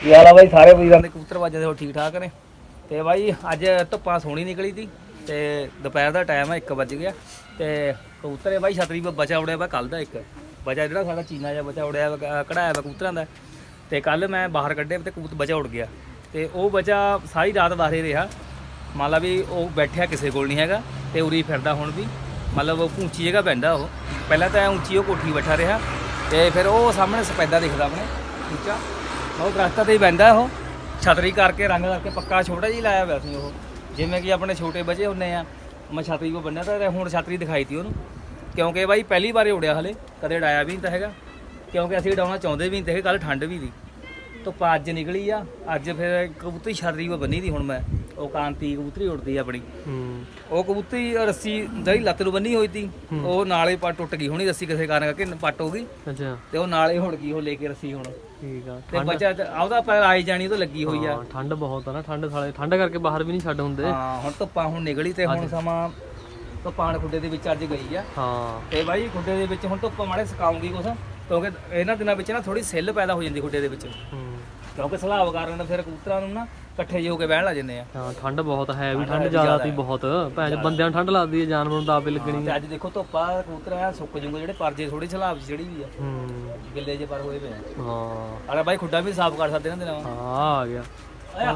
ਕੀ ਹਾਲ ਆ ਬਾਈ ਸਾਰੇ ਵੀਰਾਂ ਦੇ ਕਬੂਤਰ ਵੱਜਦੇ ਦੇ ਹੋ ਠੀਕ ਠਾਕ ਨੇ? ਤੇ ਬਾਈ ਅੱਜ ਧੁੱਪਾਂ ਸੋਹਣੀ ਨਿਕਲੀ ਤੀ ਤੇ ਦੁਪਹਿਰ ਦਾ ਟਾਈਮ ਹੈ 1 ਵਜ ਗਿਆ। ਤੇ ਕਬੂਤਰ ਇਹ ਬਾਈ ਛਤਰੀ ਪੇ ਬਚਾ ਉੜਿਆ ਵਾ ਕੱਲ ਦਾ ਇੱਕ। ਬਚਾ ਜਿਹੜਾ ਸਾਡਾ ਚੀਨਾ ਜਿਹਾ ਬਚਾ ਉੜਿਆ ਵਾ, ਕਢਾਇਆ ਵਾ ਕਬੂਤਰਾਂ ਦਾ। ਤੇ ਕੱਲ ਮੈਂ ਬਾਹਰ ਕੱਢੇ ਤੇ ਕਬੂਤਰ ਬਚਾ ਉੜ ਗਿਆ। ਤੇ ਉਹ ਬਚਾ ਸਾਰੀ ਰਾਤ ਬਾਹਰੇ ਰਿਹਾ। ਮੰਨ ਲਾ ਵੀ ਉਹ ਬੈਠਿਆ ਕਿਸੇ ਕੋਲ ਨਹੀਂ ਹੈਗਾ ਤੇ ਉਰੀ ਫਿਰਦਾ ਹੁਣ ਵੀ। ਮਤਲਬ ਉਹ ਉੱਚੀ ਜਗ੍ਹਾ ਪੈਂਦਾ ਉਹ। ਪਹਿਲਾਂ ਤਾਂ ਉੱਚੀ ਉਹ ਕੋਠੀ ਬੈਠਾ ਰਿਹਾ। ਤੇ ਫਿਰ ਉਹ ਸਾਹਮਣੇ ਸਪੈਦਾ ਦਿਖਦਾ ਆਪਣੇ। ਉੱਚਾ ਉਹ ਦਰਖਤਾਂ ਤੇ ਹੀ ਬੈੰਦਾ ਉਹ। ਛਤਰੀ ਕਰਕੇ, ਰੰਗ ਕਰਕੇ ਪੱਕਾ ਛੋਟਾ ਜਿਹਾ ਲਾਇਆ ਹੋਇਆ ਸੀ ਉਹ। ਜਿਵੇਂ ਕਿ ਆਪਣੇ ਛੋਟੇ ਬੱਚੇ ਹੁੰਨੇ ਆ, ਮੈਂ ਛਤਰੀ ਕੋ ਬੰਨਿਆ ਤਾਂ ਹੁਣ ਛਤਰੀ ਦਿਖਾਈ ਤੀ ਉਹਨੂੰ। ਕਿਉਂਕਿ ਬਾਈ ਪਹਿਲੀ ਵਾਰ ਹੀ ਉੜਿਆ ਹਲੇ, ਕਦੇ ਡਾਇਆ ਵੀ ਨਹੀਂ ਤਾਂ ਹੈਗਾ। ਕਿਉਂਕਿ ਅਸੀਂ ਡਾਉਣਾ ਚਾਹੁੰਦੇ ਵੀ ਨਹੀਂ ਤੇ ਕੱਲ ਠੰਡ ਵੀ ਦੀ ਧੁੱਪ ਅੱਜ ਨਿਕਲੀ ਆ, ਅੱਜ ਫਿਰ ਕਬੂਤਰੀ ਛਤਰੀ ਕੋ ਬੰਨੀ ਦੀ ਹੁਣ ਮੈਂ। ਉਹ ਕਾਂਤੀ ਕਬੂਤਰੀ ਉੜਦੀ ਆ ਆਪਣੀ। ਉਹ ਕਬੂਤਰੀ ਰੱਸੀ ਜਿਹੜੀ ਲੱਤ ਨੂੰ ਬੰਨੀ ਹੋਈ ਤੀ ਉਹ ਨਾਲੇ ਪਾ ਟੁੱਟ ਗਈ ਹੋਣੀ ਰੱਸੀ ਕਿਸੇ ਕਾਰਨ ਕਰਕੇ ਪੱਟ ਹੋ ਗਈ। ਅੱਛਾ। ਤੇ ਉਹ ਨਾਲੇ ਹੁੜ ਗਈ ਉਹ ਲੈ ਕੇ ਰੱਸੀ ਹੁਣ। ਠੀਕ ਆ। ਤੇ ਬੱਚਾ ਤੇ ਉਹਦਾ ਪੈਰ ਆਈ ਜਾਣੀ ਤਾਂ ਲੱਗੀ ਹੋਈ ਆ। ਹਾਂ ਠੰਡ ਬਹੁਤ ਆ ਨਾ ਠੰਡ ਸਾਲੇ ਠੰਡ ਕਰਕੇ ਬਾਹਰ ਵੀ ਨਹੀਂ ਛੱਡ ਹੁੰਦੇ। ਹਾਂ ਹੁਣ ਧੁੱਪਾਂ ਹੁਣ ਨਿਕਲੀ ਤੇ ਹੁਣ ਸਮਾਂ ਧੁੱਪਾਂ ਨੇ ਖੁੱਡੇ ਦੇ ਵਿੱਚ ਅੱਜ ਗਈ ਆ। ਹਾਂ। ਤੇ ਬਾਈ ਖੁੱਡੇ ਦੇ ਵਿੱਚ ਹੁਣ ਧੁੱਪ ਮਾੜੇ ਸੁਕਾਉਂਗੀ ਕੁਛ ਕਿਉਂਕਿ ਇਹਨਾਂ ਦਿਨਾਂ ਵਿੱਚ ਨਾ ਥੋੜੀ ਸਿੱਲ ਪੈਦਾ ਹੋ ਜਾਂਦੀ ਖੁੱਡੇ ਦੇ ਵਿੱਚ। ਹੂੰ। ਕਿਉਂਕਿ ਸਲਾਬ ਕਾਰਨ ਫਿਰ ਕਬੂਤਰਾਂ ਨੂੰ ਨਾ ਇਕੱਠੇ ਜਿਹੇ ਹੋ ਕੇ ਬਹਿਣ ਲੱਗ ਜਾਂਦੇ ਆ। ਹਾਂ ਠੰਡ ਬਹੁਤ ਹੈ ਵੀ ਠੰਡ ਜ਼ਿਆਦਾ ਤੀ ਬਹੁਤ। ਭੈਣ ਚੋ ਬੰਦਿਆਂ ਨੂੰ ਠੰਡ ਲੱਗਦੀ ਹੈ ਜਾਨਵਰ ਨੂੰ ਤਾਂ ਆਪੇ ਲੱਗਣੀ ਤੇ ਅੱਜ ਦੇਖੋ ਧੁੱਪਾ ਕਬੂਤਰ ਆ ਸੁੱਕ ਜੂਗੇ ਜਿਹੜੇ ਪਰਜੇ ਥੋੜੀ ਸਲਾਬ ਜਿਹੜੀ ਵੀ ਆ। ਹੂੰ। ਗਿੱਲੇ ਜੇ ਪਰ ਹੋਏ ਪਏ ਆ। ਹਾਂ। ਅਰੇ ਬਾਈ ਖੁੱਡਾ ਵੀ ਸਾਫ਼ ਕਰ ਸਕਦੇ ਨਾ ਦਿਨਾਂ ਹਾਂ ਆ ਗਿਆ।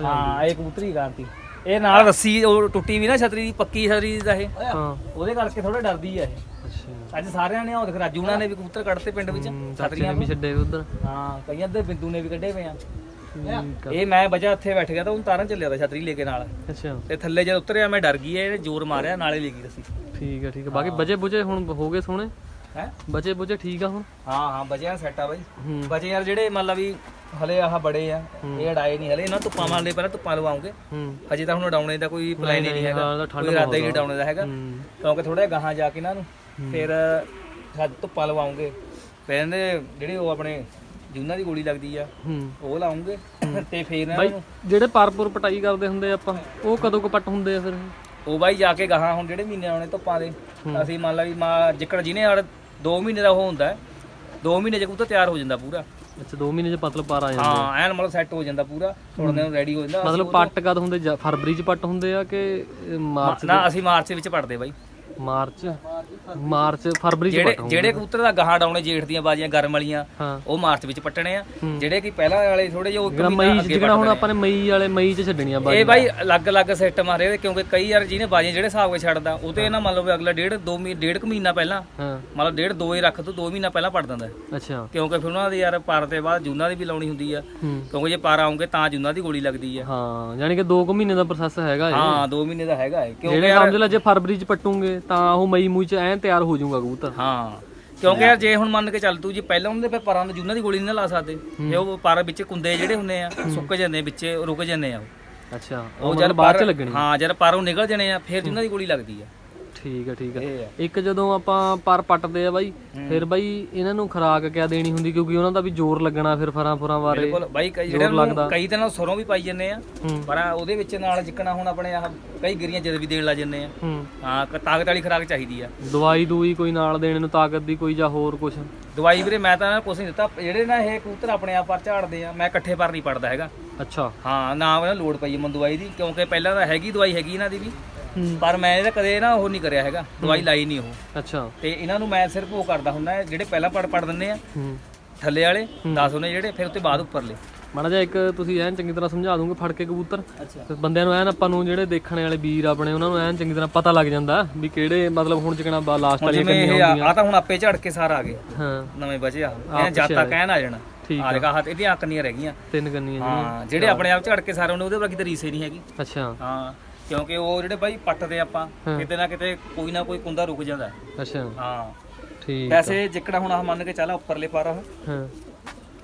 ਹਾਂ ਇਹ ਕਬੂਤਰੀ ਕਾਂਤੀ ਇਹ ਨਾਲ ਰੱਸੀ ਉਹ ਟੁੱਟੀ ਵੀ ਨਾ ਛਤਰੀ ਦੀ ਪੱਕੀ ਛਤਰੀ ਦਾ ਇਹ। ਹਾਂ। ਉਹਦੇ ਕਰਕੇ ਥੋੜਾ ਡਰਦੀ ਆ ਇਹ। ਅੱਛਾ। ਅੱਜ ਸਾਰਿਆਂ ਨੇ ਉਹ ਦੇਖ ਰਾਜੂ ਉਹਨਾਂ ਨੇ ਵੀ ਕਬੂਤਰ ਕੱਢਤੇ ਪਿੰਡ ਵਿੱਚ। ਹੂੰ, ਚਾਚੇ ਨੇ ਵੀ ਛੱਡੇ ਉਧਰ। ਹਾਂ ਕਈਆਂ ਦੇ ਬਿੰਦੂ ਨੇ ਵੀ ਕੱਢੇ ਪਏ ਆ। ਠੀਕ ਆ ਇਹ ਮੈਂ ਬਜਾ ਉੱਥੇ ਬੈਠ ਗਿਆ ਤਾਂ ਉਹਨੂੰ ਤਾਰਨ ਚੱਲਿਆ ਤਾਂ ਛਤਰੀ ਲੈ ਕੇ ਨਾਲ। ਅੱਛਾ। ਤੇ ਥੱਲੇ ਜਦ ਉਤਰਿਆ ਮੈਂ ਡਰ ਗਈ ਇਹਨੇ ਜ਼ੋਰ ਮਾਰਿਆ ਨਾਲੇ ਲੈ ਗਈ ਰੱਸੀ। ਠੀਕ ਆ ਠੀਕ ਆ। ਬਾਕੀ ਬਜੇ ਬੁਜੇ ਹੁਣ ਹੋ ਗਏ ਸੋਹਣੇ? ਹੈ? ਬਚੇ ਬੁਜੇ ਠੀਕ ਆ ਹੁਣ? ਹਾਂ ਹਾਂ ਬਜਿਆ ਸੈੱਟ ਆ ਬਾਈ। ਬਜੇ ਯਾਰ ਜਿਹੜੇ ਮਤਲਬ ਵੀ ਹਲੇ ਆਹ ਬੜੇ ਆ ਇਹ ਅੜਾਏ ਨਹੀਂ ਹਲੇ। ਇਹਨਾਂ ਧੁੱਪਾਂ ਮਾਰਨੇ ਪਹਿਲਾਂ ਧੁੱਪਾਂ ਲਵਾਉਂਗੇ। ਹਜੇ ਤਾਂ ਹੁਣ ਉਡਾਉਣੇ ਦਾ ਕੋਈ ਪਲਾਨ ਹੀ ਨਹੀਂ ਹੈਗਾ। ਕੋਈ ਇਰਾਦਾ ਹੀ ਨਹੀਂ ਉਡਾਉਣੇ ਦਾ ਹੈਗਾ। ਕਿਉਂਕਿ ਥੋੜਾ ਗਾਹਾਂ ਜਾ ਕੇ ਇਹਨਾਂ ਨੂੰ ਫਿਰ ਧੁੱਪਾਂ ਲਵਾਉਂਗੇ। ਫਿਰ ਇਹਦੇ ਜਿਹੜੇ ਉਹ ਆਪਣੇ ਜੂਨਾਂ ਦੀ ਗੋਲੀ ਲੱਗਦੀ ਆ ਹੂੰ। ਉਹ ਲਾਉਂਗੇ ਤੇ ਫਿਰ ਇਹਨਾਂ ਬਾਈ ਨੂੰ ਜਿਹੜੇ ਪਰਪੁਰ ਪਟਾਈ ਕਰਦੇ ਹੁੰਦੇ ਆਪਾਂ ਉਹ ਕਦੋਂ ਕੁ ਪੱਟ ਹੁੰਦੇ ਆ ਫਿਰ? ਉਹ ਬਾਈ ਜਾ ਕੇ ਗਾਹਾਂ ਹੁਣ ਜਿਹੜੇ ਮਹੀਨੇ ਆਉਣੇ ਧੁੱਪਾਂ ਦੇ ਅਸੀਂ ਮੰਨ ਲਾ ਵੀ ਮਾ ਜਿੱਕੜ ਜਿਹਨੇ ਹੜ 2 ਮਹੀਨੇ ਦਾ ਉਹ ਹੁੰਦਾ 2 ਮਹੀਨੇ ਚ ਕਬੂਤਰ ਤਿਆਰ ਹੋ ਜਾਂਦਾ ਪੂਰਾ। ਅੱਛਾ 2 ਮਹੀਨੇ ਚ ਮਤਲਬ ਪਾਰ ਆ ਜਾਂਦਾ। ਹਾਂ ਐਨ ਮਤਲਬ ਸੈੱਟ ਹੋ ਜਾਂਦਾ ਪੂਰਾ ਥੋੜਾ ਦਿਨ ਰੈਡੀ ਹੋ ਜਾਂਦਾ ਮਤਲਬ ਪੱਟ ਕਦ ਹੁੰਦੇ ਫਰਵਰੀ ਚ ਪੱਟ ਹੁੰਦੇ ਆ ਕਿ ਮਾਰਚ ਨਾ ਅਸੀਂ ਮਾਰਚ ਵਿੱਚ ਪੜਦੇ ਬਾਈ। ਮਾਰਚ? ਮਾਰਚ ਫਰਵਰੀ ਚ ਜਿਹੜੇ ਪੱਟ ਹੁੰਦੇ ਜਿਹੜੇ ਕਬੂਤਰ ਦਾ ਗਾਹਾਂ ਡਾਉਣੇ ਜੇਠ ਦੀਆਂ ਬਾਜੀਆਂ ਗਰਮ ਵਾਲੀਆਂ ਹਾਂ। ਉਹ ਮਾਰਚ ਵਿੱਚ ਪੱਟਣੇ ਆ। ਜਿਹੜੇ ਕਿ ਪਹਿਲਾਂ ਵਾਲੇ ਥੋੜੇ ਜਿਹਾ ਉਹ ਇੱਕ ਜਿਹੜਾ ਮਹੀਨਾ ਮਈ ਚ ਅੱਗੇ ਜਿਹੜਾ ਹੁਣ ਪੱਟਦੇ ਆਪਾਂ ਨੇ ਮਈ ਵਾਲੇ ਮਈ ਚ ਛੱਡਣੀਆਂ ਆ। ਬਾਜੀ ਇਹ ਬਾਈ ਅਲੱਗ-ਅਲੱਗ ਸੈੱਟ ਮਾਰੇ ਹੋਏ ਕਿਉਂਕਿ ਕਈ ਯਾਰ ਜਿਹਨੇ ਬਾਜੀਆਂ ਜਿਹੜੇ ਹਿਸਾਬ ਕੇ ਛੱਡਦਾ ਉਹ ਤੇ ਨਾ ਮੰਨ ਲਓ ਵੀ ਅਗਲਾ ਡੇਢ ਦੋ ਮਹੀਨੇ ਡੇਢ ਕੁ ਮਹੀਨਾ ਪਹਿਲਾਂ ਹਾਂ। ਮਤਲਬ ਡੇਢ ਦੋ ਹੀ ਰੱਖ ਦੋ ਦੋ ਮਹੀਨਾ ਪਹਿਲਾਂ ਪੜ ਦਿੰਦਾ। ਹੈ। ਅੱਛਾ। ਕਿਉਂਕਿ ਫਿਰ ਉਹਨਾਂ ਦੇ ਯਾਰ ਪਰ ਤੇ ਬਾਅਦ ਜੂਨਾਂ ਦੀ ਵੀ ਲਾਉਣੀ ਹੁੰਦੀ ਆ। ਹੂੰ। ਕਿਉਂਕਿ ਜੇ ਪਰ ਆਉਂਗੇ ਤਾਂ ਜੂਨਾਂ ਦੀ ਗੋਲੀ ਲੱਗਦੀ ਆ। ਹਾਂ ਯਾਨੀ ਕਿ 2 ਕੁ ਮਹੀਨੇ ਦਾ ਪ੍ਰੋਸੈਸ ਹੈਗਾ ਇਹ। ਹਾਂ 2 ਮਹੀਨੇ ਦਾ ਹੈਗਾ ਹੈ ਕਿਉਂਕਿ ਜਿਹੜੇ ਸਮਝ ਲੈ ਜੇ ਫਰਵਰੀ ਚ ਪੱਟੂਗੇ ਤਾਂ ਉਹ ਮਈ ਮੂਈ ਚ ਐਨ ਤਿਆਰ ਹੋ ਜਾਊਗਾ ਕਬੂਤਰ। ਹਾਂ ਕਿਉਂਕਿ ਯਾਰ ਜੇ ਹੁਣ ਮੰਨ ਕੇ ਚੱਲ ਤੂੰ ਜੀ ਪਹਿਲਾਂ ਉਹਨਾਂ ਦੇ ਫਿਰ ਪਰਾਂ ਦੇ ਜੂਨਾਂ ਦੀ ਗੋਲੀ ਨਹੀਂ ਨਾ ਲਾ ਸਕਦੇ। ਤੇ ਉਹ ਪਰ ਵਿੱਚ ਕੁੰਦੇ ਜਿਹੜੇ ਹੁੰਦੇ ਆ ਸੁੱਕ ਜਾਂਦੇ ਵਿੱਚ ਰੁਕ ਜਾਂਦੇ ਆ ਉਹ। ਅੱਛਾ ਉਹ ਜਦ ਬਾਅਦ ਚ ਲੱਗਣੀ ਹਾਂ ਜਦ ਪਰੋਂ ਨਿਕਲ ਜਣੇ ਆ ਫਿਰ ਜੂਨਾਂ ਦੀ ਗੋਲੀ ਲੱਗਦੀ ਆ। ਠੀਕ ਆ ਠੀਕ ਆ। ਇੱਕ ਜਦੋਂ ਆਪਾਂ ਪਰ ਪੱਟਦੇ ਆ ਬਾਈ ਫਿਰ ਬਾਈ ਇਹਨਾਂ ਨੂੰ ਖੁਰਾਕ ਕਿਆ ਦੇਣੀ ਹੁੰਦੀ? ਕਿਉਂਕਿ ਉਹਨਾਂ ਦਾ ਵੀ ਜ਼ੋਰ ਲੱਗਣਾ ਫਿਰ ਫਰਾਂ ਫੁਰਾਂ ਬਾਰੇ। ਬਿਲਕੁਲ। ਬਾਈ ਕਈ ਜਿਹੜੇ ਨੂੰ ਕਈ ਤਾਂ ਨਾ ਸਰੋਂ ਵੀ ਪਾਈ ਜੰਨੇ ਆ ਹੂੰ। ਪਰ ਉਹਦੇ ਵਿੱਚ ਨਾਲ ਜਿੱਕਣਾ ਹੁਣ ਆਪਣੇ ਆਹ ਕਈ ਗਿਰੀਆਂ ਜਦ ਵੀ ਦੇਣ ਲੱਗ ਜੰਨੇ ਆ। ਹੂੰ। ਹਾਂ ਕ- ਤਾਕਤ ਵਾਲੀ ਖੁਰਾਕ ਚਾਹੀਦੀ ਆ। ਦਵਾਈ ਦੂਈ ਕੋਈ ਨਾਲ ਦੇਣ ਨੂੰ ਤਾਕਤ ਦੀ ਕੋਈ ਜਾਂ ਹੋਰ ਕੁਝ ਦਵਾਈ ਵੀਰੇ ਮੈਂ ਤਾਂ ਕੁਛ ਨਹੀਂ ਦਿੱਤਾ। ਜਿਹੜੇ ਨਾ ਇਹ ਕਬੂਤਰ ਆਪਣੇ ਆਪ ਪਰ ਝਾੜਦੇ ਆ ਮੈਂ ਇਕੱਠੇ ਪਰ ਨਹੀਂ ਪੜਦਾ ਹੈਗਾ। ਅੱਛਾ। ਹਾਂ ਨਾ ਉਹਨਾਂ ਲੋੜ ਪਈ ਮਨ ਦਵਾਈ ਦੀ ਕਿਉਂਕਿ ਪਹਿਲਾਂ ਤਾਂ ਹੈਗੀ ਦਵਾਈ ਹੈਗੀ ਇਹਨਾਂ ਦੀ ਵੀ। ਹੂੰ ਪਰ ਮੈਂ ਇਹਦਾ ਕਦੇ ਨਾ ਉਹ ਨਹੀਂ ਕਰਿਆ ਹੈਗਾ ਦਵਾਈ ਲਾਈ ਨਹੀਂ ਉਹ। ਅੱਛਾ। ਤੇ ਇਹਨਾਂ ਨੂੰ ਮੈਂ ਸਿਰਫ ਉਹ ਕਰਦਾ ਹੁੰਦਾ ਜਿਹੜੇ ਪਹਿਲਾਂ ਪੜ ਪੜ ਦਿੰਦੇ ਆ ਥੱਲੇ ਵਾਲੇ 10 ਉਹਨੇ ਜਿਹੜੇ ਫਿਰ ਉੱਤੇ ਬਾਅਦ ਉੱਪਰਲੇ। ਮਾੜਾ ਜਿਹਾ ਇੱਕ ਤੁਸੀਂ ਐਨ ਚੰਗੀ ਤਰ੍ਹਾਂ ਸਮਝਾ ਦੋਗੇ ਫੜ ਕੇ ਕਬੂਤਰ। ਤੇ ਬੰਦਿਆਂ ਨੂੰ ਐਨ ਆਪਾਂ ਨੂੰ ਜਿਹੜੇ ਦੇਖਣ ਵਾਲੇ ਵੀਰ ਆਪਣੇ ਉਹਨਾਂ ਨੂੰ ਐਨ ਚੰਗੀ ਤਰ੍ਹਾਂ ਪਤਾ ਲੱਗ ਜਾਂਦਾ ਵੀ ਕਿਹੜੇ ਮਤਲਬ ਹੁਣ ਚਿਕਣਾ ਲਾਸਟ ਵਾਲੀਆਂ ਜਿਵੇਂ ਕੰਨੀਆਂ ਇਹ ਹੁੰਦੀਆਂ। ਆ ਤਾਂ ਹੁਣ ਆਪੇ ਝੜ ਕੇ ਸਾਰਾ ਆ ਗਏ ਹਾਂ। ਨਵੇਂ ਬਚੇ ਆ। ਇਹ ਜਾਤਾ ਕਹਿਣ ਆ ਜਾਣਾ। ਠੀਕ ਆ। ਜਗਾ ਹੱਥ ਇਹਦੀਆਂ ਕੰਨੀਆਂ ਰਹਿ ਗਈਆਂ। ਤਿੰਨ ਕੰਨੀਆਂ ਹਾਂ ਜਿਹੜੇ ਆਪਣੇ ਆਪ ਝੜ ਕੇ ਸਾਰੇ ਉਹਨੇ ਉਹਦੇ ਵਰਗੀ ਤਾਂ ਰੀਸ ਨਹੀਂ ਹੈਗੀ। ਅੱਛਾ। ਹਾਂ। ਕਿਉਂਕਿ ਉਹ ਜਿਹੜੇ ਬਾਈ ਪੱਟਦੇ ਆਪਾਂ ਕਿਤੇ ਨਾ ਕਿਤੇ ਕੋਈ ਨਾ ਕੋਈ ਕੁੰਦਾ ਰੁਕ ਜਾਂਦਾ। ਅੱਛਾ। ਹਾਂ। ਠੀਕ ਵੈਸੇ ਜਿੱਕੜਾ ਹੁਣ ਆਹ ਮੰਨ ਕੇ ਚੱਲ ਉੱਪਰਲੇ ਪਰ ਆਹ ਹਾਂ।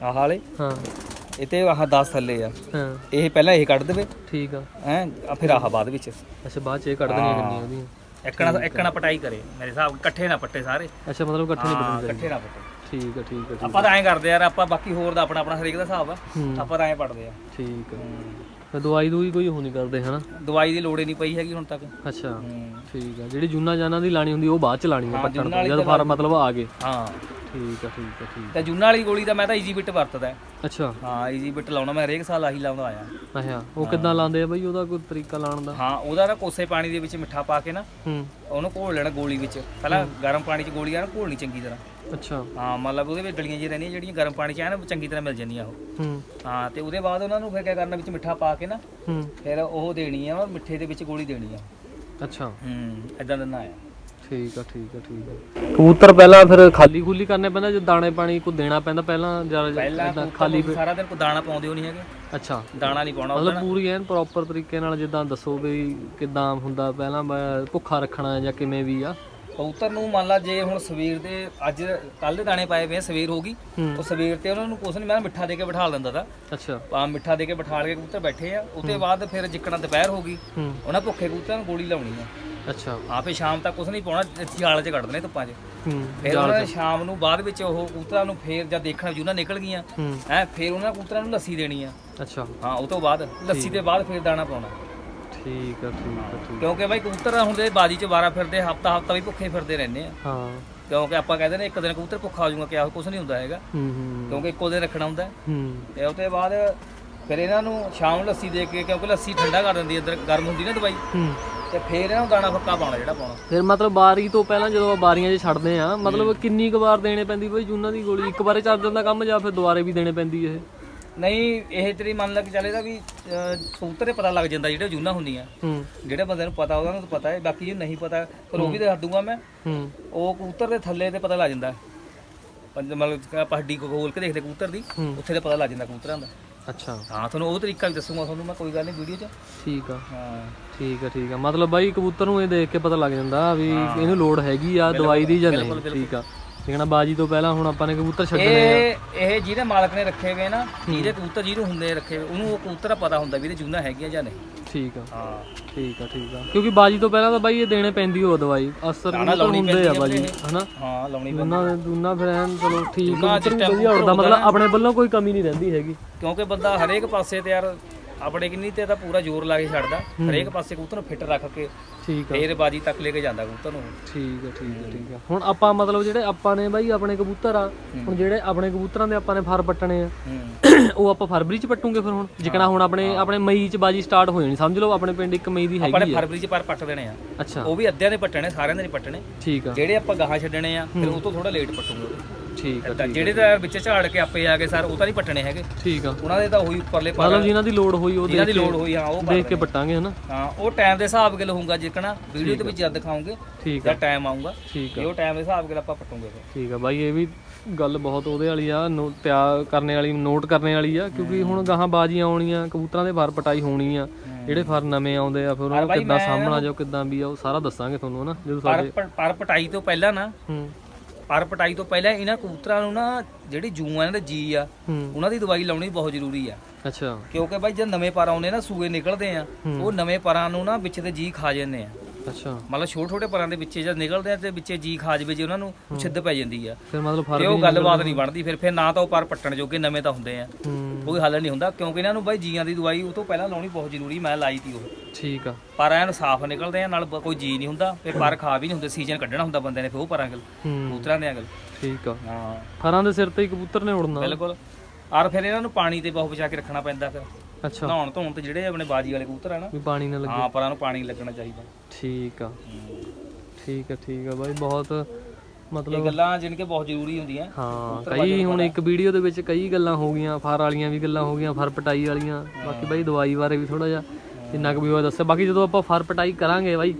ਆਹ ਵਾਲੇ। ਹਾਂ। ਇਹ ਤੇ ਆਹ 10 ਥੱਲੇ ਆ। ਹਾਂ। ਇਹ ਪਹਿਲਾਂ ਇਹ ਕੱਢ ਦੇਵੇ। ਠੀਕ ਆ। ਹੈ ਫਿਰ ਆਹ ਬਾਅਦ ਵਿੱਚ। ਅੱਛਾ ਬਾਅਦ ਚ ਇਹ ਕੱਢ ਦੇਣੀਆਂ ਕੰਨੀਆਂ ਉਹਦੀਆਂ। ਇੱਕਣਾ ਇੱਕਣਾ ਪਟਾਈ ਕਰੇ। ਮੇਰੇ ਹਿਸਾਬ ਇਕੱਠੇ ਨਾ ਪੱਟੇ ਸਾਰੇ। ਅੱਛਾ ਮਤਲਬ ਇਕੱਠੇ ਨਹੀਂ ਹਾਂ ਇਕੱਠੇ ਨਾ ਪੱਟੇ। ਠੀਕ ਆ ਠੀਕ ਆ ਠੀਕ- ਆਪਾਂ ਤਾਂ ਐਂ ਕਰਦੇ ਯਾਰ ਆਪਾਂ ਬਾਕੀ ਹੋਰ ਦਾ ਆਪਣਾ ਆਪਣਾ ਹਰੇਕ ਦਾ ਹਿਸਾਬ ਆ। ਹੂੰ। ਆਪਾਂ ਤਾਂ ਐਂ ਪੜਦੇ ਆ। ਠੀਕ ਆ। ਤੇ ਦਵਾਈ ਦੂਈ ਕੋਈ ਉਹ ਨਹੀਂ ਕਰਦੇ ਹਨਾ? ਦਵਾਈ ਦੀ ਲੋੜ ਹੀ ਨਹੀਂ ਪਈ ਹੈਗੀ ਹੁਣ ਤੱਕ। ਅੱਛਾ। ਠੀਕ ਆ ਜਿਹੜੀ ਜੂਨਾ ਜਾਨਾਂ ਦੀ ਲਾਣੀ ਹੁੰਦੀ ਉਹ ਬਾਅਦ ਚ ਲਾਣੀ ਆ ਹਾਂ, ਪੱਟਣ ਜੂਨਾਂ ਤੋਂ ਵਾਲੀ ਜਦ ਫਾਰ ਮਤਲਬ ਆ ਗਏ। ਹਾਂ। ਠੀਕ ਆ ਠੀਕ ਆ ਠੀਕ ਤੇ ਜੂਨਾਂ ਵਾਲੀ ਗੋਲੀ ਦਾ ਮੈਂ ਤਾਂ ਈਜੀ ਬਿਟ ਵਰਤਦਾ। ਅੱਛਾ। ਹਾਂ ਈਜ਼ੀ ਬਿਟ ਲਾਉਣਾ ਮੈਂ ਹਰੇਕ ਸਾਲ ਆਹੀ ਲਾਉਂਦਾ ਆਇਆ। ਅੱਛਾ ਉਹ ਕਿੱਦਾਂ ਲਾਉਂਦੇ ਆ ਬਾਈ? ਉਹਦਾ ਕੋਈ ਤਰੀਕਾ ਲਾਉਣ ਦਾ? ਹਾਂ ਉਹਦਾ ਨਾ ਕੋਸੇ ਪਾਣੀ ਦੇ ਵਿੱਚ ਮਿੱਠਾ ਪਾ ਕੇ ਨਾ ਹੂੰ। ਉਹਨੂੰ ਘੋਲ ਲੈਣਾ ਗੋਲੀ ਵਿੱਚ। ਪਹਿਲਾਂ ਗਰਮ ਪਾਣੀ 'ਚ ਗੋਲੀ ਆ ਨਾ ਘੋਲਣੀ ਚੰਗੀ ਤਰ੍ਹਾਂ। ਅੱਛਾ। ਹਾਂ ਮਤਲਬ ਉਹਦੇ ਵਿੱਚ ਡਲੀਆਂ ਜੀ ਰਹਿੰਦੀਆਂ ਜਿਹੜੀਆਂ ਗਰਮ ਪਾਣੀ 'ਚ ਐਨ ਚੰਗੀ ਤਰ੍ਹਾਂ ਮਿਲ ਜਾਂਦੀਆਂ ਉਹ। ਹੂੰ। ਹਾਂ ਤੇ ਉਹਦੇ ਬਾਅਦ ਉਹਨਾਂ ਨੂੰ ਫਿਰ ਕਿਆ ਕਰਨਾ ਵਿੱਚ ਮਿੱਠਾ ਪਾ ਕੇ ਨਾ ਹੂੰ। ਫਿਰ ਉਹ ਦੇਣੀ ਆ ਮਿੱਠੇ ਦੇ ਵਿੱਚ ਗੋਲੀ ਦੇਣੀ ਆ। ਅੱਛਾ। ਹੂੰ ਇਦਾਂ ਦਿੰਦਾ ਆ ਠੀਕ ਆ ਠੀਕ ਆ ਠੀਕ ਆ। ਕਬੂਤਰ ਪਹਿਲਾਂ ਫਿਰ ਖਾਲੀ ਖੁੱਲੀ ਕਰਨੇ ਪੈਂਦਾ ਜੇ ਦਾਣੇ ਪਾਣੀ ਕੋ ਦੇਣਾ ਪੈਂਦਾ ਪਹਿਲਾਂ ਜਾਂ ਪਹਿਲਾਂ ਏਦਾਂ ਖਾਲੀ ਸਾਰਾ ਦਿਨ ਕੋ ਦਾਣਾ ਪਾਉਂਦੇ ਹੋ ਨਹੀਂ ਹੈਗੇ। ਅੱਛਾ। ਦਾਣਾ ਨਹੀਂ ਪਾਉਣਾ ਮਤਲਬ ਪੂਰੀ ਐਨ ਪ੍ਰੋਪਰ ਤਰੀਕੇ ਨਾਲ ਜਿੱਦਾਂ ਦੱਸੋ ਵੀ ਕਿੱਦਾਂ ਹੁੰਦਾ ਪਹਿਲਾਂ ਭੁੱਖਾ ਰੱਖਣਾ ਜਾਂ ਕਿਵੇਂ ਵੀ ਆ। ਕਬੂਤਰ ਨੂੰ ਮੰਨ ਲਾ ਜੇ ਹੁਣ ਸਵੇਰ ਦੇ ਅੱਜ ਕੱਲ ਦੇ ਦਾਣੇ ਪਾਏ ਵੇ ਸਵੇਰ ਹੋ ਗਈ ਉਹ ਸਵੇਰ ਤੇ ਉਹਨਾਂ ਨੂੰ ਕੁਛ ਨਹੀਂ ਮੈਂ ਮਿੱਠਾ ਦੇ ਕੇ ਬਿਠਾ ਦਿੰਦਾ ਤਾ। ਅੱਛਾ। ਪਾ ਮਿੱਠਾ ਦੇ ਕੇ ਬਿਠਾ ਕੇ ਕਬੂਤਰ ਬੈਠੇ ਆ ਉਹਦੇ ਬਾਅਦ ਫਿਰ ਜਿੱਕਣਾ ਦੁਪਹਿਰ ਹੋ ਗਈ ਉਹਨਾਂ ਭੁੱਖੇ ਕਬੂਤਰਾਂ ਨੂੰ ਗੋਲੀ ਲਾਉਣੀ ਆ। ਅੱਛਾ। ਆਪੇ ਸ਼ਾਮ ਤੱਕ ਕੁਛ ਨਹੀਂ ਪਾਉਣਾ ਸਿਆਲ 'ਚ ਕੱਢ ਦੇਣੇ ਧੁੱਪਾਂ 'ਚ। ਹੂੰ ਫਿਰ ਉਹਨਾਂ ਨੇ ਸ਼ਾਮ ਨੂੰ ਬਾਅਦ ਵਿੱਚ ਉਹ ਕਬੂਤਰਾਂ ਨੂੰ ਫੇਰ ਜਦ ਦੇਖਣਾ ਜੂਨਾ ਨਿਕਲ ਗਈਆਂ। ਹੂੰ। ਫਿਰ ਉਹਨਾਂ ਕਬੂਤਰਾਂ ਨੂੰ ਲੱਸੀ ਦੇਣੀ ਆ। ਅੱਛਾ। ਹਾਂ ਉਹ ਤੋਂ ਬਾਅਦ ਲੱਸੀ ਦੇ ਬਾਅਦ ਫਿਰ ਦਾਣਾ ਪਾਉਣਾ। ਠੀਕ ਆ ਠੀਕ ਆ ਠੀਕ ਕਿਉਂਕਿ ਬਾਈ ਕਬੂਤਰ ਹੁੰਦੇ ਬਾਜੀ 'ਚ ਵਾਰਾ ਫਿਰਦੇ ਹਫਤਾ ਹਫਤਾ ਵੀ ਭੁੱਖੇ ਫਿਰਦੇ ਰਹਿੰਦੇ ਆ। ਹਾਂ। ਕਿਉਂਕਿ ਆਪਾਂ ਕਹਿੰਦੇ ਨੇ ਇੱਕ ਦਿਨ ਕਬੂਤਰ ਭੁੱਖਾ ਹੋ ਜਾਊਗਾ ਕਿਆ ਕੁਛ ਨਹੀਂ ਹੁੰਦਾ ਹੈਗਾ। ਹੂੰ ਹੂੰ ਕਿਉਂਕਿ ਇੱਕੋ ਦਿਨ ਰੱਖਣਾ ਹੁੰਦਾ। ਹੂੰ। ਤੇ ਉਹ ਤੋਂ ਬਾਅਦ ਫਿਰ ਇਹਨਾਂ ਨੂੰ ਸ਼ਾਮ ਲੱਸੀ ਦੇ ਕੇ ਕਿਉਂਕਿ ਲੱਸੀ ਠੰਡਾ ਕਰ ਦਿੰਦੀ ਹੈ ਗਰਮ ਹੁੰਦੀ ਨਾ ਦਵਾਈ। ਤੇ ਫਿਰ ਇਹਨਾਂ ਦਾਣਾ ਫੱਕਾ ਪਾਉਣਾ ਜਿਹੜਾ ਪਾਉਣਾ। ਫਿਰ ਮਤਲਬ ਬਾਰੀ ਤੋਂ ਪਹਿਲਾਂ ਜਦੋਂ ਆਪਾਂ ਬਾਰੀਆਂ 'ਚ ਛੱਡਦੇ ਆ ਮਤਲਬ ਕਿੰਨੀ ਕੁ ਵਾਰ ਦੇਣੇ ਪੈਂਦੀ ਬਈ ਜੂਨਾਂ ਦੀ ਗੋਲੀ? ਇੱਕ ਵਾਰੇ ਚੱਲ ਜਾਂਦਾ ਕੰਮ ਜਾਂ ਫਿਰ ਦੁਬਾਰੇ ਵੀ ਦੇਣੇ ਪੈਂਦੀ ਇਹ? ਨਹੀਂ ਇਹ ਤੇਰੀ ਮੰਨ ਲੈ ਕਿ ਚੱਲੇਗਾ ਵੀ ਦੇ ਪਤਾ ਲੱਗ ਜਾਂਦਾ ਜਿਹੜੇ ਜੂਨਾ ਹੁੰਦੀਆਂ। ਹੂੰ। ਜਿਹੜੇ ਬੰਦੇ ਨੂੰ ਪਤਾ ਉਹਨਾਂ ਨੂੰ ਤਾਂ ਪਤਾ ਹੈ ਬਾਕੀ ਜੇ ਨਹੀਂ ਪਤਾ ਫਿਰ ਉਹ ਵੀ ਦੱਸ ਦੂੰਗਾ ਮੈਂ। ਹੂੰ। ਉਹ ਕਬੂਤਰ ਦੇ ਥੱਲੇ ਤੇ ਪਤਾ ਲੱਗ ਜਾਂਦਾ। ਪੰਜ ਮਤਲਬ ਆਪਾਂ ਹੱਡੀ ਕੋ ਖੋਲ ਕੇ ਦੇਖਦੇ ਕਬੂਤਰ ਦੀ ਹੂੰ। ਉੱਥੇ ਤੇ ਪਤਾ ਲੱਗ ਜਾਂਦਾ ਕਬੂਤਰਾਂ ਦਾ। ਅੱਛਾ। ਹਾਂ ਤੁਹਾਨੂੰ ਉਹ ਤਰੀਕਾ ਵੀ ਦੱਸੂਗਾ ਤੁਹਾਨੂੰ ਮੈਂ ਕੋਈ ਗੱਲ ਨਹੀਂ ਵੀਡੀਓ 'ਚ। ਠੀਕ ਆ। ਹਾਂ। ਠੀਕ ਆ ਠੀਕ ਆ। ਮਤਲਬ ਬਾਈ ਕਬੂਤਰ ਨੂੰ ਇਹ ਦੇਖ ਕੇ ਪਤਾ ਲੱਗ ਜਾਂਦਾ ਵੀ ਇਹਨੂੰ ਲੋੜ ਹੈਗੀ ਆ ਦਵਾਈ ਦੀ ਜਾਂ ਨਹੀਂ। ਠੀਕ ਆ। ਠੀਕ ਆ ਨਾ ਬਾਜੀ ਤੋਂ ਪਹਿਲਾਂ ਹੁਣ ਆਪਾਂ ਨੇ ਕਬੂਤਰ ਛੱਡਣੇ ਆ। ਇਹ ਇਹ ਜਿਹਦੇ ਮਾਲਕ ਨੇ ਰੱਖੇ ਹੋਏ ਨਾ ਜਿਹਦੇ ਕਬੂਤਰ ਜਿਹਨੂੰ ਹੁੰਦੇ ਰੱਖੇ ਹੋਏ, ਉਹਨੂੰ ਉਹ ਕਬੂਤਰ ਦਾ ਪਤਾ ਹੁੰਦਾ ਵੀ ਇਹਦੇ ਜੂਨਾ ਹੈਗੀਆਂ ਜਾਂ ਨਹੀਂ। ਠੀਕ ਆ। ਹਾਂ। ਠੀਕ ਆ ਠੀਕ ਆ। ਕਿਉਂਕਿ ਬਾਜੀ ਤੋਂ ਪਹਿਲਾਂ ਤਾਂ ਬਾਈ ਇਹ ਦੇਣੇ ਪੈਂਦੀ ਹੋ ਦਵਾਈ ਅਸਰ ਕਬੂਤਰ ਹੁੰਦੇ ਆ ਬਾਜੀ ਹਨਾ? ਹਾਂ ਲਾਉਣੀ ਪੈਂਦੀ ਉਹਨਾਂ ਦੇ ਦੋਨਾਂ ਫਿਰ ਐਨ ਚਲੋ ਠੀਕ ਕਬੂਤਰ ਜਿਸ time ਵਧੀਆ ਉੜਦਾ ਮਤਲਬ ਆਪਣੇ ਵੱਲੋਂ ਕੋਈ ਕਮੀ ਨਹੀਂ ਰਹਿੰਦੀ ਹੈਗੀ। ਕਿਉਂਕਿ ਬੰਦਾ ਹਰੇਕ ਪਾਸੇ ਤੇ ਯਾਰ ਆਪਣੇ ਕਿੰਨੀ ਤੇ ਤਾਂ ਪੂਰਾ ਜ਼ੋਰ ਲਾ ਕੇ ਛੱਡਦਾ ਹਰੇਕ ਪਾਸੇ ਕਬੂਤਰ ਨੂੰ ਫਿੱਟ ਰੱਖ ਕੇ ਠੀਕ ਆ। ਫੇਰ ਬਾਜੀ ਤੱਕ ਲੈ ਕੇ ਜਾਂਦਾ ਕਬੂਤਰ ਨੂੰ। ਠੀਕ ਆ ਠੀਕ ਆ ਠੀਕ ਆ। ਹੁਣ ਆਪਾਂ ਮਤਲਬ ਜਿਹੜੇ ਆਪਾਂ ਨੇ ਬਾਈ ਆਪਣੇ ਕਬੂਤਰ ਆ ਹੁਣ ਜਿਹੜੇ ਆਪਣੇ ਕਬੂਤਰਾਂ ਦੇ ਆਪਾਂ ਨੇ ਫਰ ਪੱਟਣੇ ਆ ਉਹ ਆਪਾਂ ਫਰਵਰੀ ਚ ਪੱਟੂਗੇ ਫਿਰ ਹੁਣ? ਜਿਕਣਾ ਹੁਣ ਆਪਣੇ ਆਪਣੇ ਮਈ ਚ ਬਾਜੀ ਸਟਾਰਟ ਹੋ ਜਾਣੀ ਸਮਝ ਲਓ ਆਪਣੇ ਪਿੰਡ ਇੱਕ ਮਈ ਦੀ ਹੈਗੀ ਆ। ਫਰਵਰੀ ਚ ਪਰ ਪੱਟ ਦੇਣੇ ਆ। ਅੱਛਾ। ਉਹ ਵੀ ਅੱਧਿਆਂ ਦੇ ਪੱਟਣੇ ਸਾਰਿਆਂ ਦੇ ਨਹੀਂ ਪੱਟਣੇ। ਠੀਕ ਆ। ਜਿਹੜੇ ਆਪਾਂ ਗਾਹਾਂ ਛੱਡਣੇ ਆ ਫਿਰ ਉਹ ਤੋਂ ਥੋੜਾ ਲੇਟ ਪੱਟੂਗੇ ਠੀਕ ਆ ਤਾਂ ਜਿਹੜੇ ਤਾਂ ਵਿੱਚ ਝਾੜ ਕੇ ਆਪੇ ਆ ਗਏ ਸਰ ਉਹ ਤਾਂ ਨਹੀਂ ਪੱਟਣੇ ਹੈਗੇ। ਠੀਕ ਆ। ਉਹਨਾਂ ਦੇ ਤਾਂ ਉਹੀ ਉੱਪਰਲੇ ਪਰ ਮਤਲਬ ਜਿਨ੍ਹਾਂ ਦੀ ਲੋੜ ਹੋਈ ਉਹ ਦੇਖ ਦੀ ਲੋੜ ਹੋਈ ਹਾਂ ਉਹ ਦੇਖ ਕੇ ਪੱਟਾਂਗੇ ਹਨਾ? ਹਾਂ ਉਹ ਟਾਈਮ ਦੇ ਹਿਸਾਬ ਨਾਲ ਹੋਊਗਾ ਜਿੱਕਣਾ ਵੀਡੀਓ ਦੇ ਵਿੱਚ ਜਦ ਦਿਖਾਉਂਗੇ ਠੀਕ ਆ। ਟਾਈਮ ਆਊਗਾ ਠੀਕ ਆ। ਇਹ ਉਹ ਟਾਈਮ ਦੇ ਹਿਸਾਬ ਨਾਲ ਆਪਾਂ ਪੱਟੂਗੇ ਠੀਕ ਆ ਬਾਈ ਇਹ ਵੀ ਗੱਲ ਬਹੁਤ ਉਹਦੇ ਵਾਲੀ ਆ ਤਿਆਰ ਕਰਨੇ ਵਾਲੀ ਨੋਟ ਕਰਨੇ ਵਾਲੀ ਆ ਕਿਉਂਕਿ ਹੁਣ ਗਾਹਾਂ ਬਾਜੀਆਂ ਆਉਣੀਆਂ ਕਬੂਤਰਾਂ ਦੇ ਫਰ ਪਟਾਈ ਹੋਣੀ ਆ ਜਿਹੜੇ ਫਰ ਨਵੇਂ ਆਉਂਦੇ ਆ ਫਿਰ ਉਹਨਾਂ ਨੂੰ ਕਿੱਦਾਂ ਸਾਹਮਣਾ ਜੋ ਕਿੱਦਾਂ ਵੀ ਆ ਉਹ ਸਾਰਾ ਦੱਸਾਂਗੇ ਤੁਹਾਨੂੰ ਹਨਾ? ਜਦੋਂ ਸਾਡੇ ਪਰ- ਪਟਾਈ ਤੋਂ ਪਹਿਲਾਂ ਨਾ ਪਰ ਪਟਾਈ ਤੋਂ ਪਹਿਲਾਂ ਇਹਨਾਂ ਕਬੂਤਰਾਂ ਨੂੰ ਨਾ ਜਿਹੜੀ ਜੂਆਂ ਇਹਨਾਂ ਦੇ ਜੀ ਆ ਉਹਨਾਂ ਦੀ ਦਵਾਈ ਲਾਉਣੀ ਬਹੁਤ ਜ਼ਰੂਰੀ ਆ। ਅੱਛਾ। ਕਿਉਂਕਿ ਬਾਈ ਜਦ ਨਵੇਂ ਪਰ ਆਉਂਦੇ ਨਾ ਸੂਏ ਨਿਕਲਦੇ ਆ ਉਹ ਨਵੇਂ ਪਰਾਂ ਨੂੰ ਨਾ ਵਿੱਚ ਤੇ ਜੀ ਖਾ ਜਾਂਦੇ ਆ। ਅੱਛਾ। ਮਤਲਬ ਛੋਟੇ ਛੋਟੇ ਪਰਾਂ ਦੇ ਵਿੱਚੇ ਜਦ ਨਿਕਲਦੇ ਆ ਤੇ ਵਿੱਚੇ ਜੀ ਖਾ ਜਵੇ ਜੇ ਉਹਨਾਂ ਨੂੰ ਛਿੱਦ ਪੈ ਜਾਂਦੀ ਆ। ਫਿਰ ਮਤਲਬ ਫਰ ਤੇ ਉਹ ਗੱਲਬਾਤ ਨਹੀਂ ਬਣਦੀ ਫਿਰ ਫਿਰ ਨਾ ਤਾਂ ਉਹ ਪਰ ਪੱਟਣ ਜੋਗੇ ਨਵੇਂ ਤਾਂ ਹੁੰਦੇ ਆ। ਕੋਈ ਹੱਲ ਨਹੀਂ ਹੁੰਦਾ ਕਿਉਂਕਿ ਇਹਨਾਂ ਨੂੰ ਬਾਈ ਜੀਆਂ ਦੀ ਦਵਾਈ ਉਹ ਤੋਂ ਪਹਿਲਾਂ ਲਾਉਣੀ ਬਹੁਤ ਜ਼ਰੂਰੀ ਮੈਂ ਲਾਈ ਤੀ ਉਹ। ਠੀਕ ਆ। ਪਰ ਐਨ ਸਾਫ਼ ਨਿਕਲਦੇ ਆ ਨਾਲ ਬ- ਕੋਈ ਜੀ ਨਹੀਂ ਹੁੰਦਾ ਫਿਰ ਪਰ ਖਾ ਵੀ ਨਹੀਂ ਹੁੰਦੇ ਸੀਜ਼ਨ ਕੱਢਣਾ ਹੁੰਦਾ ਬੰਦੇ ਨੇ ਫਿਰ ਉਹ ਪਰਾਂ ਗਲ ਹੂੰ। ਕਬੂਤਰਾਂ ਦੇ ਅਗਲ। ਠੀਕ ਆ। ਹਾਂ। ਫਰਾਂ ਦੇ ਸਿਰ ਤੇ ਹੀ ਕਬੂਤਰ ਨੇ ਉੜਨਾ। ਬਿਲਕੁਲ। ਔਰ ਫਿਰ ਇਹਨਾਂ ਨੂੰ ਪਾਣੀ ਤੇ ਬਹੁਤ ਬਚਾ ਕੇ ਰੱਖਣਾ ਪੈਂਦਾ ਫਿਰ। ਅੱਛਾ। ਨਹਾਉਣ ਧੋਣ ਤੇ ਜਿਹੜੇ ਆਪਣੇ ਬਾਜੀ ਵਾਲੇ ਕਬੂਤਰ ਆ ਨਾ ਵੀ ਪਾਣੀ ਨਾ ਲੱਗੇ। ਹਾਂ ਪਰਾਂ ਨੂੰ ਪਾਣੀ ਲੱਗਣਾ ਚਾਹੀਦਾ। ਠੀਕ ਆ। ਠੀਕ ਆ ਠੀਕ ਆ ਬਾਈ ਬਹੁਤ ਮਤਲਬ ਇਹ ਗੱਲਾਂ ਜਿਨ ਕਿ ਬਹੁਤ ਜ਼ਰੂਰੀ ਹੁੰਦੀਆਂ। ਹਾਂ ਕਈ ਹੁਣ ਇੱਕ ਵੀਡੀਓ ਦੇ ਵਿੱਚ ਕਈ ਗੱਲਾਂ ਹੋ ਗਈਆਂ ਫਰ ਵਾਲੀਆਂ ਵੀ ਗੱਲਾਂ ਹੋ ਗਈਆਂ ਫਰ ਪਟਾਈ ਵਾਲੀਆਂ। ਬਾਕੀ ਬਾਈ ਦਵਾਈ ਬਾਰੇ ਵੀ ਥੋੜਾ ਜਿਹਾ ਜਿੰਨਾ ਕੁ ਵੀ ਉਹ ਦੱਸਿਆ। ਬਾਕੀ ਜਦੋਂ ਆਪਾਂ ਫਰ ਪਟਾਈ ਕਰਾਂਗੇ ਬਾਈ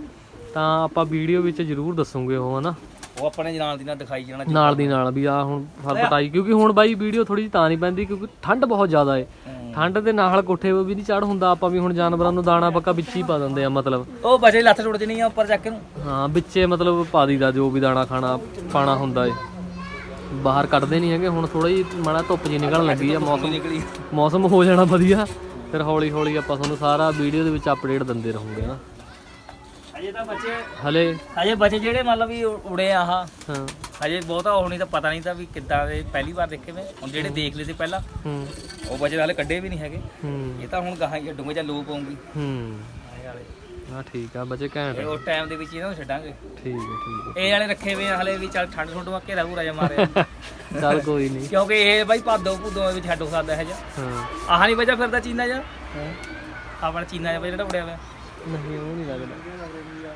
ਤਾਂ ਆਪਾਂ ਵੀਡੀਓ ਵਿੱਚ ਜ਼ਰੂਰ ਦੱਸੂਗੇ ਉਹ ਹਨਾ? ਉਹ ਆਪਣੇ ਨਾਲ ਦੀ ਨਾਲ ਦਿਖਾਈ ਜਾਣਾ ਨਾਲ ਦੀ ਨਾਲ ਵੀ ਆ ਹੁਣ ਫਰ ਪਟਾਈ ਕਿਉਂਕਿ ਹੁਣ ਬਾਈ ਵੀਡੀਓ ਥੋੜੀ ਜਿਹੀ ਤਾਂ ਨਹੀਂ ਪੈਂਦੀ ਕਿਉਂਕਿ ਠੰਡ ਬਹੁਤ ਜ਼ਿਆਦਾ ਹੂੰ। ਠੰਡ ਦੇ ਨਾਲ ਕੋਠੇ ਵੀ ਨਹੀਂ ਚੜ ਹੁੰਦਾ ਆਪਾਂ ਵੀ ਹੁਣ ਜਾਨਵਰਾਂ ਨੂੰ ਦਾਣਾ ਪੱਕਾ ਵਿੱਚ ਹੀ ਪਾ ਦਿੰਦੇ ਆ ਮਤਲਬ। ਉਹ ਬਚੇ ਲੱਤ ਟੁੱਟ ਜਣੀ ਆ ਉੱਪਰ ਚੱਕ ਕੇ ਨੂੰ। ਹਾਂ ਵਿੱਚੇ ਮਤਲਬ ਪਾ ਦੀਦਾ ਜੋ ਵੀ ਦਾਣਾ ਖਾਣਾ ਪਾਣਾ ਹੁੰਦਾ ਏ। ਬਾਹਰ ਕੱਢਦੇ ਨਹੀਂ ਹੈਗੇ ਹੁਣ ਥੋੜਾ ਜਿਹਾ ਮਾੜਾ ਧੁੱਪ ਜੀ ਨਿਕਲਣ ਲੱਗੀ ਆ ਮੌਸਮ ਨਿਕਲੀ ਮੌਸਮ ਹੋ ਜਾਣਾ ਵਧੀਆ। ਫਿਰ ਹੌਲੀ ਹੌਲੀ ਆਪਾਂ ਤੁਹਾਨੂੰ ਸਾਰਾ ਵੀਡੀਓ ਦੇ ਵਿੱਚ ਅਪਡੇਟ ਦਿੰਦੇ ਰਹੋਗੇ ਨਾ। ਤਾਂ ਬੱਚੇ ਹਲੇ? ਅਜੇ ਬੱਚੇ ਜਿਹੜੇ ਮਤਲਬ ਵੀ ਉੜੇ ਆਹ ਹਾਂ। ਅਜੇ ਬਹੁਤਾ ਹੋਣੀ ਤਾਂ ਪਤਾ ਨਹੀਂ ਤਾਂ ਵੀ ਕਿੱਦਾਂ ਦੇ ਪਹਿਲੀ ਵਾਰ ਦੇਖੇ ਮੈਂ ਹੁਣ ਜਿਹੜੇ ਦੇਖ ਲਏ ਸੀ ਪਹਿਲਾਂ ਹੂੰ। ਉਹ ਬੱਚੇ ਹਾਲੇ ਕੱਢੇ ਵੀ ਨਹੀਂ ਹੈਗੇ। ਹੂੰ। ਇਹ ਤਾਂ ਹੁਣ ਗਾਹਾਂ ਹੀ ਡੂੰਗੇ ਜਾਂ ਲੋਪ ਆਉਂਗੀ ਹੂੰ। ਆਏ ਵਾਲੇ ਹਾਂ ਠੀਕ ਆ ਬੱਚੇ ਘੈਂਟ ਤੇ ਆ। ਉਸ ਟਾਈਮ ਦੇ ਵਿੱਚ ਇਹਨਾਂ ਨੂੰ ਛੱਡਾਂਗੇ। ਠੀਕ ਹੈ ਠੀਕ ਇਹ ਵਾਲੇ ਰੱਖੇ ਹੋਏ ਆ ਹਲੇ ਵੀ ਚੱਲ ਠੰਡ ਠੁੰਡ ਮੱਕੇ ਦਾ ਪੂਰਾ ਜਿਹਾ ਮਾਰਿਆ ਹੈ ਚੱਲ ਕੋਈ ਨਹੀਂ। ਕਿਉਂਕਿ ਇਹ ਬਾਈ ਭਾਦੋ ਭੂਦੋ ਵਿੱਚ ਛੱਡ ਸਕਦਾ ਹੈ ਜਾਂ ਹਾਂ। ਆਹ ਨਹੀਂ ਵਜਾ ਫਿਰਦਾ ਚੀਨਾ ਜਾਂ ਆਪਣਾ ਚੀਨਾ ਜਿਹਾ ਜਿਹੜਾ ਉੜਿਆ ਹੋਇਆ। ਨਹੀਂ ਉਹ ਨਹੀਂ ਲੱਗਦਾ।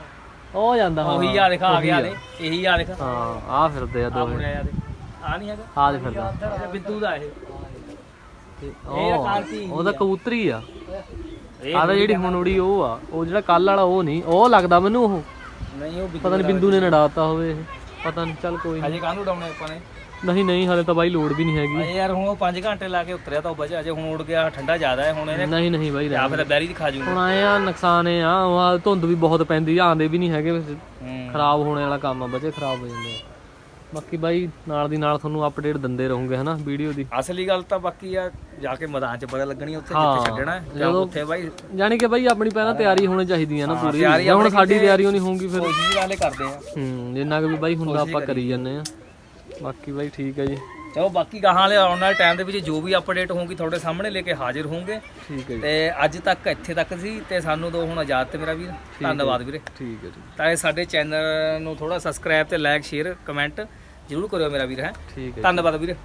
ਉਹ ਜਾਂਦਾ ਹਾਂ ਉਹੀ ਆ ਦੇਖਾ ਆ। ਗਿਆ ਦੇ ਇਹੀ ਆ ਦੇਖ ਹਾਂ ਆ ਫਿਰਦੇ ਆ ਦੇ ਆ ਨਹੀਂ ਹੈਗਾ। ਆ ਦੇ ਫਿਰਦਾ। ਇਹ ਬਿੱਦੂ ਦਾ ਇਹ। ਤੇ ਇਹ ਉਹ ਕਾਲਤੀ ਉਹ ਤਾਂ ਕਬੂਤਰੀ ਆ। ਇਹ ਆ ਤਾਂ ਜਿਹੜੀ ਹੁਣ ਉੜੀ ਉਹ ਆ ਉਹ ਜਿਹੜਾ ਕੱਲ ਵਾਲਾ ਉਹ ਨਹੀਂ ਉਹ ਲੱਗਦਾ ਮੈਨੂੰ ਉਹ। ਨਹੀਂ ਉਹ ਬਿੱਦੂ ਪਤਾ ਨਹੀਂ ਬਿੰਦੂ ਨੇ ਨੜਾਤਾ ਹੋਵੇ ਇਹ। ਪਤਾ ਨਹੀਂ ਚੱਲ ਕੋਈ ਅਜੇ ਕਾਹਨੂੰ ਉਡਾਉਣੇ ਆਪਾਂ ਨੇ? ਨਹੀਂ ਨਹੀਂ ਹਲੇ ਤਾਂ ਬਾਈ ਲੋੜ ਵੀ ਨਹੀਂ ਹੈਗੀ। ਅਜੇ ਯਾਰ ਹੁਣ ਉਹ 5 ਘੰਟੇ ਲਾ ਕੇ ਉਤਰਿਆ ਤਾਂ ਉਹ ਬਚਿਆ ਅਜੇ ਹੁਣ ਉੜ ਗਿਆ ਠੰਡਾ ਜ਼ਿਆਦਾ ਹੈ ਹੁਣ ਇਹਨੇ। ਨਹੀਂ ਨਹੀਂ ਬਾਈ ਜਾਂ ਫਿਰ ਬੈਰੀ ਦੀ ਖਾ ਜੂਗਾ। ਹੁਣ ਆਏ ਆ ਨੁਕਸਾਨ ਇਹ ਆ ਉਹ ਆ ਧੁੰਦ ਵੀ ਬਹੁਤ ਪੈਂਦੀ ਆ ਆਂਦੇ ਵੀ ਨਹੀਂ ਹੈਗੇ। ਹੂੰ। ਖਰਾਬ ਹੋਣੇ ਵਾਲਾ ਕੰਮ ਆ ਬੱਚੇ ਖਰਾਬ ਹੋ ਜਾਂਦੇ ਆ। ਬਾਕੀ ਬਾਈ ਨਾਲ ਦੀ ਨਾਲ ਤੁਹਾਨੂੰ ਅਪਡੇਟ ਦਿੰਦੇ ਰਹੋਗੇ ਹਨਾ ਵੀਡੀਓ ਦੀ। ਅਸਲੀ ਗੱਲ ਤਾਂ ਬਾਕੀ ਆ ਜਾ ਕੇ ਮੈਦਾਨ 'ਚ ਪਤਾ ਲੱਗਣੀ ਉੱਥੇ ਹਾਂ। ਜਿੱਥੇ ਛੱਡਣਾ ਹੈ ਜਾਂ ਉੱਥੇ ਬਾਈ ਜਾਣੀ ਕਿ ਬਾਈ ਆਪਣੀ ਪਹਿਲਾਂ ਤਿਆਰੀ ਹੋਣੀ ਚਾਹੀਦੀ ਆ ਨਾ ਹਾਂ, ਪੂਰੀ। ਹੁਣ ਸਾਡੀ ਤਿਆਰੀ ਹੋਣੀ ਹੋਊਗੀ ਫਿਰ। ਕੋਸ਼ਿਸ਼ ਵਾਲੇ ਕਰਦੇ ਆ। ਹੂੰ ਜਿੰਨਾ ਕੁ ਵੀ ਬਾਈ ਹੁੰਦਾ ਆਪਾਂ ਕਰੀ ਜਾਂਦੇ ਆ। ਬਾਕੀ ਬਾਈ ਠੀਕ ਹੈ ਜੀ। ਚਲੋ ਬਾਕੀ ਗਾਹਾਂ ਵਾਲੇ ਆਉਣ ਵਾਲੇ ਟਾਈਮ ਦੇ ਵਿੱਚ ਜੋ ਵੀ ਅਪਡੇਟ ਹੋਊਗੀ ਤੁਹਾਡੇ ਸਾਹਮਣੇ ਲੈ ਕੇ ਹਾਜ਼ਰ ਹੋਵਾਂਗੇ ਠੀਕ ਹੈ ਜੀ। ਤੇ ਅੱਜ ਤੱਕ ਇੱਥੇ ਤੱਕ ਸੀ ਤੇ ਸਾਨੂੰ ਦੋ ਹੁਣ ਇਜਾਜ਼ਤ ਮੇਰਾ ਵੀਰ। ਧੰਨਵਾਦ ਵੀਰੇ। ਠੀਕ ਹੈ ਠੀਕ ਤਾਂ ਇਹ ਸਾਡੇ ਚੈਨਲ ਨੂੰ ਥੋੜਾ ਸਬਸਕ੍ਰਾਈਬ ਤੇ ਲਾਈਕ ਸ਼ੇਅਰ ਕਮੈਂਟ ਜ਼ਰੂਰ ਕਰਿਓ ਮੇਰਾ ਵੀਰ ਹੈ। ਠੀਕ ਹੈ ਧੰਨਵਾਦ ਵੀਰੇ।